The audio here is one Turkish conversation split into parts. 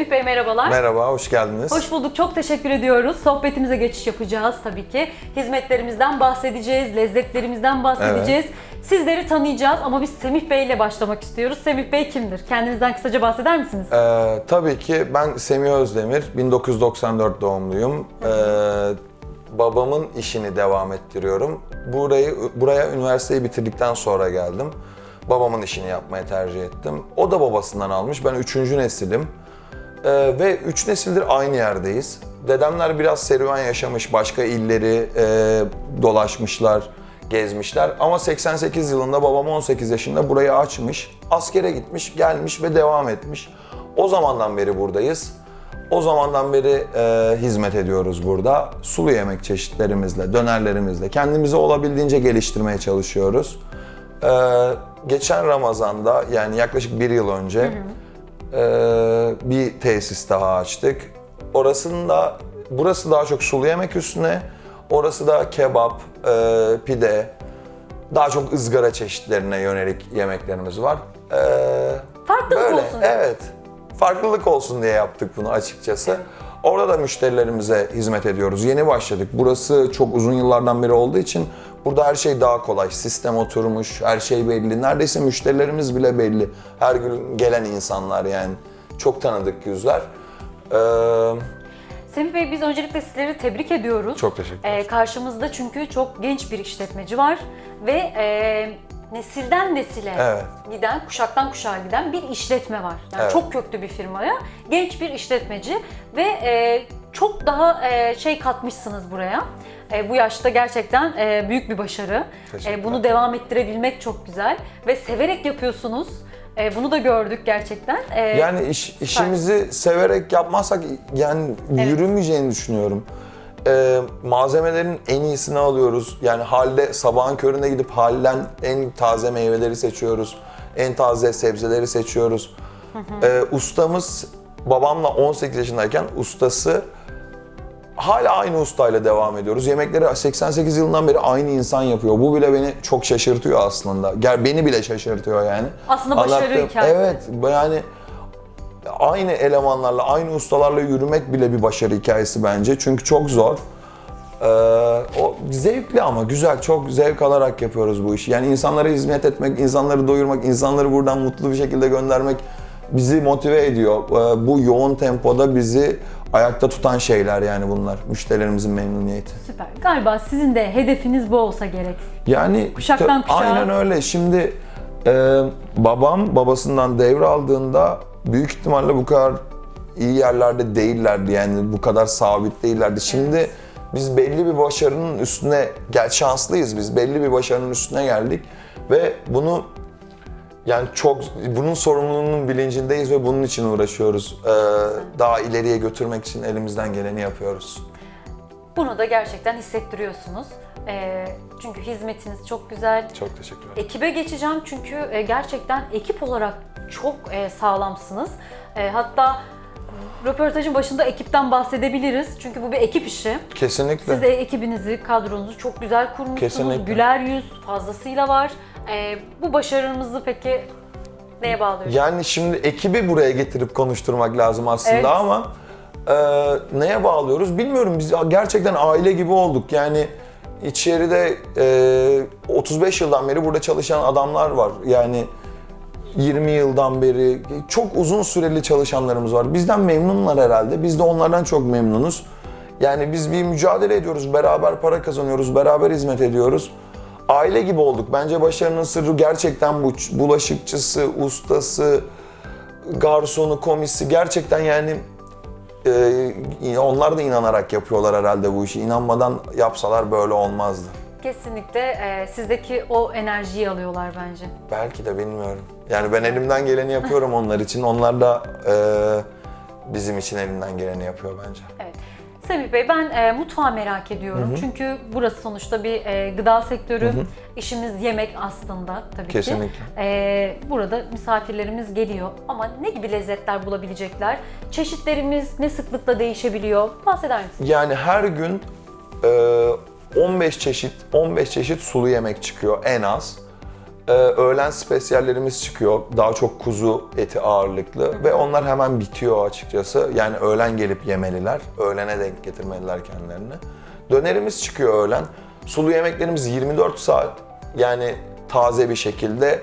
Semih Bey merhabalar. Merhaba, hoş geldiniz. Hoş bulduk. Çok teşekkür ediyoruz. Sohbetimize geçiş yapacağız tabii ki. Hizmetlerimizden bahsedeceğiz, lezzetlerimizden bahsedeceğiz. Sizleri tanıyacağız ama biz Semih Bey ile başlamak istiyoruz. Semih Bey kimdir? Kendinizden kısaca bahseder misiniz? Ee, tabii ki ben Semih Özdemir, 1994 doğumluyum. Ee, babamın işini devam ettiriyorum. Burayı buraya üniversiteyi bitirdikten sonra geldim. Babamın işini yapmaya tercih ettim. O da babasından almış. Ben üçüncü nesilim. Ee, ve üç nesildir aynı yerdeyiz. Dedemler biraz serüven yaşamış, başka illeri e, dolaşmışlar, gezmişler. Ama 88 yılında babam 18 yaşında burayı açmış, askere gitmiş, gelmiş ve devam etmiş. O zamandan beri buradayız. O zamandan beri e, hizmet ediyoruz burada. Sulu yemek çeşitlerimizle, dönerlerimizle kendimizi olabildiğince geliştirmeye çalışıyoruz. Ee, geçen Ramazan'da yani yaklaşık bir yıl önce ee, bir tesis daha açtık. Orasında, burası daha çok sulu yemek üstüne, orası da kebap, e, pide, daha çok ızgara çeşitlerine yönelik yemeklerimiz var. Ee, Farklılık böyle, olsun. Evet, farklılık olsun diye yaptık bunu açıkçası. Orada da müşterilerimize hizmet ediyoruz. Yeni başladık. Burası çok uzun yıllardan beri olduğu için burada her şey daha kolay. Sistem oturmuş, her şey belli. Neredeyse müşterilerimiz bile belli. Her gün gelen insanlar yani. Çok tanıdık yüzler. Ee, Semih Bey biz öncelikle sizleri tebrik ediyoruz. Çok teşekkür ederim. Ee, karşımızda çünkü çok genç bir işletmeci var ve e, nesilden nesile Evet. giden, kuşaktan kuşağa giden bir işletme var. Yani Evet. çok köklü bir firmaya, genç bir işletmeci ve e, çok daha e, şey katmışsınız buraya. E, bu yaşta gerçekten e, büyük bir başarı. E, bunu devam ettirebilmek çok güzel ve severek yapıyorsunuz. E, bunu da gördük gerçekten. E, Yani iş, işimizi severek yapmazsak yani yürümeyeceğini düşünüyorum. Ee, malzemelerin en iyisini alıyoruz. Yani halde sabahın köründe gidip halden en taze meyveleri seçiyoruz. En taze sebzeleri seçiyoruz. Ee, ustamız babamla 18 yaşındayken ustası hala aynı ustayla devam ediyoruz. Yemekleri 88 yılından beri aynı insan yapıyor. Bu bile beni çok şaşırtıyor aslında. Gel beni bile şaşırtıyor yani. Aslında başarı Anlattığım- hikayesi. Evet yani aynı elemanlarla, aynı ustalarla yürümek bile bir başarı hikayesi bence. Çünkü çok zor. Ee, o zevkli ama güzel, çok zevk alarak yapıyoruz bu işi. Yani insanlara hizmet etmek, insanları doyurmak, insanları buradan mutlu bir şekilde göndermek bizi motive ediyor. Ee, bu yoğun tempoda bizi ayakta tutan şeyler yani bunlar. Müşterilerimizin memnuniyeti. Süper. Galiba sizin de hedefiniz bu olsa gerek. Yani Kuşaktan kuşağa. Aynen öyle. Şimdi e, babam babasından devraldığında büyük ihtimalle bu kadar iyi yerlerde değillerdi. Yani bu kadar sabit değillerdi. Şimdi biz belli bir başarının üstüne gel şanslıyız biz. Belli bir başarının üstüne geldik ve bunu yani çok bunun sorumluluğunun bilincindeyiz ve bunun için uğraşıyoruz. Ee, daha ileriye götürmek için elimizden geleni yapıyoruz. Bunu da gerçekten hissettiriyorsunuz. E, çünkü hizmetiniz çok güzel. Çok teşekkür ederim. Ekibe geçeceğim çünkü e, gerçekten ekip olarak çok e, sağlamsınız. E, hatta röportajın başında ekipten bahsedebiliriz. Çünkü bu bir ekip işi. Kesinlikle. Siz de ekibinizi, kadronuzu çok güzel kurmuşsunuz. Kesinlikle. Güler yüz fazlasıyla var. E, bu başarınızı peki neye bağlıyorsunuz? Yani şimdi ekibi buraya getirip konuşturmak lazım aslında Evet. ama e, neye bağlıyoruz bilmiyorum. Biz gerçekten aile gibi olduk. Yani içeride e, 35 yıldan beri burada çalışan adamlar var. Yani 20 yıldan beri çok uzun süreli çalışanlarımız var. Bizden memnunlar herhalde. Biz de onlardan çok memnunuz. Yani biz bir mücadele ediyoruz, beraber para kazanıyoruz, beraber hizmet ediyoruz. Aile gibi olduk. Bence başarının sırrı gerçekten bu. Bulaşıkçısı, ustası, garsonu, komisi gerçekten yani e, onlar da inanarak yapıyorlar herhalde bu işi. İnanmadan yapsalar böyle olmazdı. Kesinlikle e, sizdeki o enerjiyi alıyorlar bence. Belki de bilmiyorum. Yani ben elimden geleni yapıyorum onlar için. Onlar da e, bizim için elinden geleni yapıyor bence. Evet. Semih Bey ben e, mutfağı merak ediyorum. Çünkü burası sonuçta bir e, gıda sektörü. İşimiz yemek aslında tabii ki. Kesinlikle. E, burada misafirlerimiz geliyor ama ne gibi lezzetler bulabilecekler? Çeşitlerimiz ne sıklıkla değişebiliyor? Bahseder misiniz? Yani her gün e, 15 çeşit 15 çeşit sulu yemek çıkıyor en az. Ee, öğlen spesiyallerimiz çıkıyor. Daha çok kuzu eti ağırlıklı ve onlar hemen bitiyor açıkçası. Yani öğlen gelip yemeliler. Öğlene denk getirmeliler kendilerini. Dönerimiz çıkıyor öğlen. Sulu yemeklerimiz 24 saat. Yani taze bir şekilde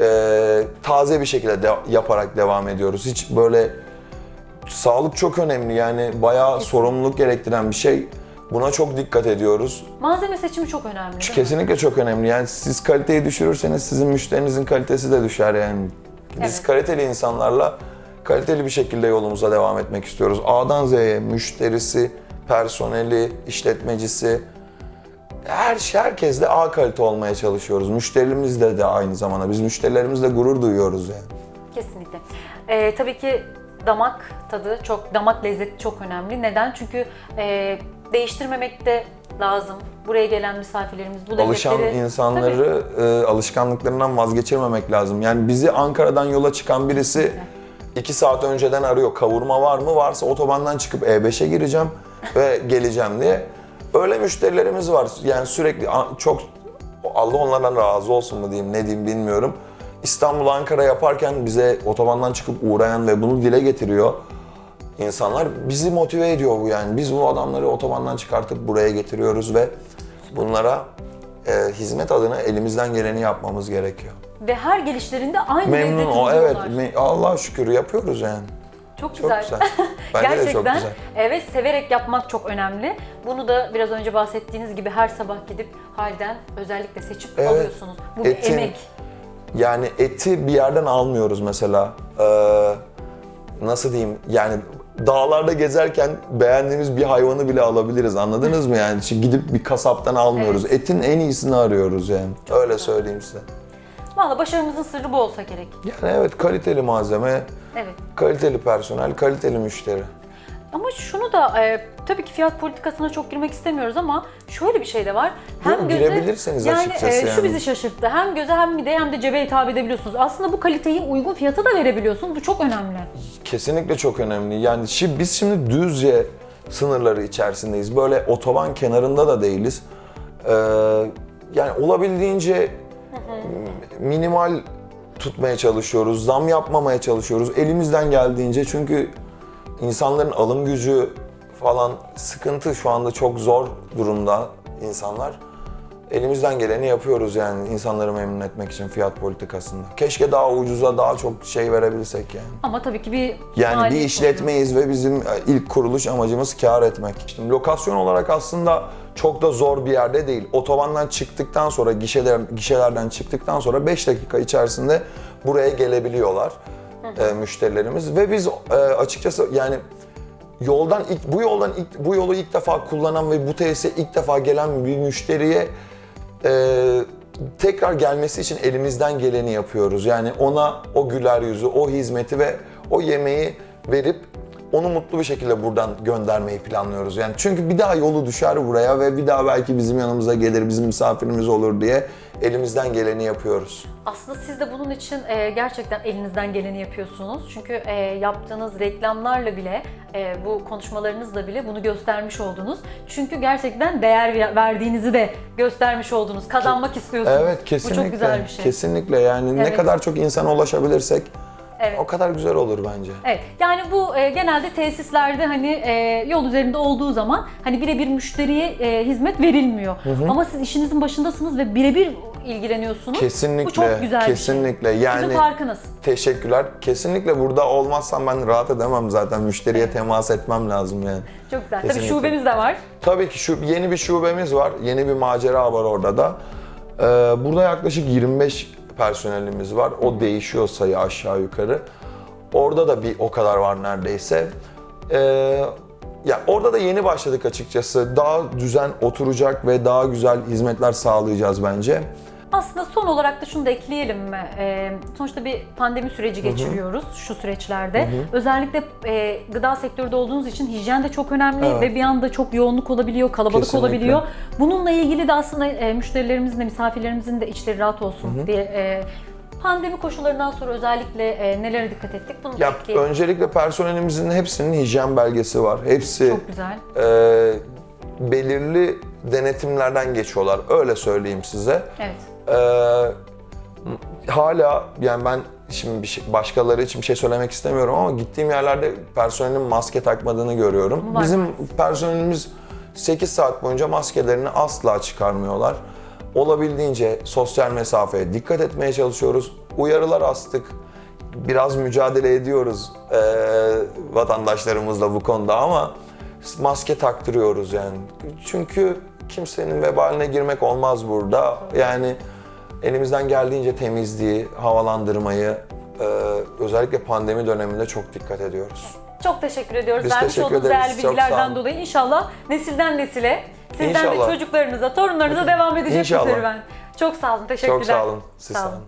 e, taze bir şekilde de- yaparak devam ediyoruz. Hiç böyle sağlık çok önemli yani bayağı sorumluluk gerektiren bir şey. Buna çok dikkat ediyoruz. Malzeme seçimi çok önemli. değil mi? Kesinlikle çok önemli. Yani siz kaliteyi düşürürseniz sizin müşterinizin kalitesi de düşer yani. Biz Evet. kaliteli insanlarla kaliteli bir şekilde yolumuza devam etmek istiyoruz. A'dan Z'ye müşterisi, personeli, işletmecisi her şey herkesle A kalite olmaya çalışıyoruz. Müşterimizle de aynı zamanda. Biz müşterilerimizle gurur duyuyoruz yani. Kesinlikle. Ee, tabii ki damak tadı çok, damak lezzeti çok önemli. Neden? Çünkü e, değiştirmemek de lazım. Buraya gelen misafirlerimiz bu Alışan lezzetleri... insanları e, alışkanlıklarından vazgeçirmemek lazım. Yani bizi Ankara'dan yola çıkan birisi iki saat önceden arıyor. Kavurma var mı? Varsa otobandan çıkıp E5'e gireceğim ve geleceğim diye. Öyle müşterilerimiz var. Yani sürekli çok Allah onlardan razı olsun mu diyeyim ne diyeyim bilmiyorum. İstanbul Ankara yaparken bize otobandan çıkıp uğrayan ve bunu dile getiriyor insanlar bizi motive ediyor bu yani. Biz bu adamları otobandan çıkartıp buraya getiriyoruz ve bunlara e, hizmet adına elimizden geleni yapmamız gerekiyor. Ve her gelişlerinde aynı Memnun lezzeti o evet buluyorlar. me- Allah şükür yapıyoruz yani. Çok Çok güzel. güzel. Bence Gerçekten de çok güzel. evet severek yapmak çok önemli. Bunu da biraz önce bahsettiğiniz gibi her sabah gidip halden özellikle seçip Evet. alıyorsunuz. Bu bir Etin- emek. Yani eti bir yerden almıyoruz mesela. Ee, nasıl diyeyim yani dağlarda gezerken beğendiğimiz bir hayvanı bile alabiliriz anladınız mı yani? Şimdi gidip bir kasaptan almıyoruz. Evet. Etin en iyisini arıyoruz yani. Öyle güzel. söyleyeyim size. Valla başarımızın sırrı bu olsa gerek. Yani evet kaliteli malzeme, Evet. kaliteli personel, kaliteli müşteri. Ama şunu da e, tabii ki fiyat politikasına çok girmek istemiyoruz ama şöyle bir şey de var. Yok, girebilirsiniz yani, açıkçası e, Şu yani. bizi şaşırttı. Hem göze hem mideye hem de cebe hitap edebiliyorsunuz. Aslında bu kaliteyi uygun fiyata da verebiliyorsunuz. Bu çok önemli. Kesinlikle çok önemli. Yani şimdi biz şimdi Düzce sınırları içerisindeyiz. Böyle otoban kenarında da değiliz. Ee, yani olabildiğince minimal tutmaya çalışıyoruz. Zam yapmamaya çalışıyoruz. Elimizden geldiğince çünkü insanların alım gücü falan sıkıntı şu anda çok zor durumda insanlar. Elimizden geleni yapıyoruz yani insanları memnun etmek için fiyat politikasında. Keşke daha ucuza daha çok şey verebilsek yani. Ama tabii ki bir Yani bir maliyet işletmeyiz ve bizim e, ilk kuruluş amacımız kar etmek. Şimdi lokasyon olarak aslında çok da zor bir yerde değil. Otobandan çıktıktan sonra, gişeler, gişelerden çıktıktan sonra 5 dakika içerisinde buraya gelebiliyorlar e, müşterilerimiz. Ve biz e, açıkçası yani yoldan ilk, bu yoldan ilk, bu yolu ilk defa kullanan ve bu tesise ilk defa gelen bir müşteriye e, tekrar gelmesi için elimizden geleni yapıyoruz. Yani ona o güler yüzü, o hizmeti ve o yemeği verip onu mutlu bir şekilde buradan göndermeyi planlıyoruz. Yani çünkü bir daha yolu düşer buraya ve bir daha belki bizim yanımıza gelir, bizim misafirimiz olur diye elimizden geleni yapıyoruz. Aslında siz de bunun için e, gerçekten elinizden geleni yapıyorsunuz. Çünkü e, yaptığınız reklamlarla bile, e, bu konuşmalarınızla bile bunu göstermiş oldunuz. Çünkü gerçekten değer ver- verdiğinizi de göstermiş oldunuz. Kazanmak istiyorsunuz. Evet kesinlikle. Bu çok güzel bir şey. Kesinlikle yani ne Evet. kadar çok insana ulaşabilirsek Evet. o kadar güzel olur bence. Evet. Yani bu e, genelde tesislerde hani e, yol üzerinde olduğu zaman hani birebir müşteriye e, hizmet verilmiyor. Ama siz işinizin başındasınız ve birebir ilgileniyorsunuz. Kesinlikle. Bu çok güzel kesinlikle. bir şey. Yani Sizin farkınız. Teşekkürler. Kesinlikle burada olmazsam ben rahat edemem zaten. Müşteriye temas etmem lazım yani. Çok güzel. Kesinlikle. Tabii şubemiz de var. Tabii ki şu yeni bir şubemiz var. Yeni bir macera var orada da. Ee, burada yaklaşık 25 personelimiz var. O değişiyor sayı aşağı yukarı. Orada da bir o kadar var neredeyse. Ee, ya orada da yeni başladık açıkçası. Daha düzen oturacak ve daha güzel hizmetler sağlayacağız bence. Aslında son olarak da şunu da ekleyelim mi? Ee, sonuçta bir pandemi süreci geçiriyoruz şu süreçlerde. Özellikle e, gıda sektöründe olduğunuz için hijyen de çok önemli Evet. ve bir anda çok yoğunluk olabiliyor, kalabalık Kesinlikle. olabiliyor. Bununla ilgili de aslında e, müşterilerimizin de misafirlerimizin de içleri rahat olsun diye e, pandemi koşullarından sonra özellikle e, nelere dikkat ettik bunu Ya ekleyelim. öncelikle personelimizin hepsinin hijyen belgesi var. Hepsi Çok güzel. e, belirli denetimlerden geçiyorlar. Öyle söyleyeyim size. Evet. Ee, hala yani ben şimdi bir şey, başkaları için bir şey söylemek istemiyorum ama gittiğim yerlerde personelin maske takmadığını görüyorum. Var Bizim personelimiz 8 saat boyunca maskelerini asla çıkarmıyorlar. Olabildiğince sosyal mesafeye dikkat etmeye çalışıyoruz. Uyarılar astık. Biraz mücadele ediyoruz eee, vatandaşlarımızla bu konuda ama maske taktırıyoruz yani. Çünkü kimsenin vebaline girmek olmaz burada. Yani elimizden geldiğince temizliği, havalandırmayı, eee, özellikle pandemi döneminde çok dikkat ediyoruz. Çok teşekkür ediyoruz. Biz Vermiş teşekkür olduğunuz ederiz. değerli Çok sağ bilgilerden olun. dolayı inşallah nesilden nesile, sizden de İnşallah. çocuklarınıza, torunlarınıza devam edecek bu İnşallah. serüven. Çok sağ olun, teşekkürler. Çok sağ olun. Siz Sağ olun.